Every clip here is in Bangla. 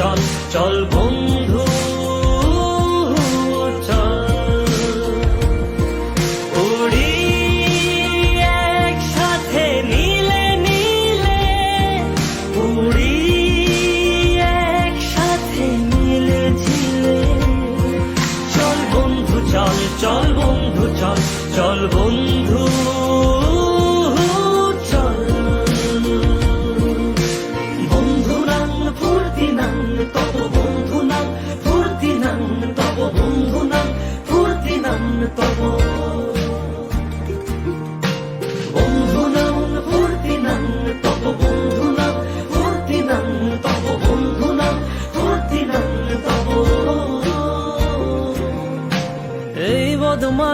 বন্ধু চল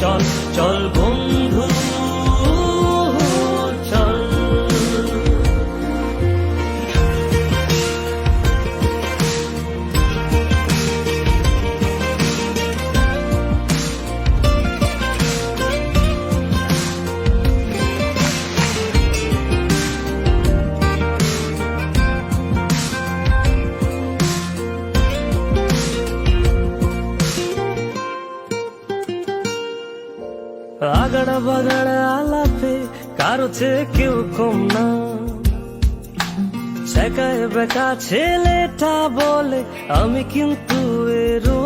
চল চল আলাপে কারও চেয়ে কেউ কম না। বেকা ছেলেটা বলে আমি কিন্তু এরো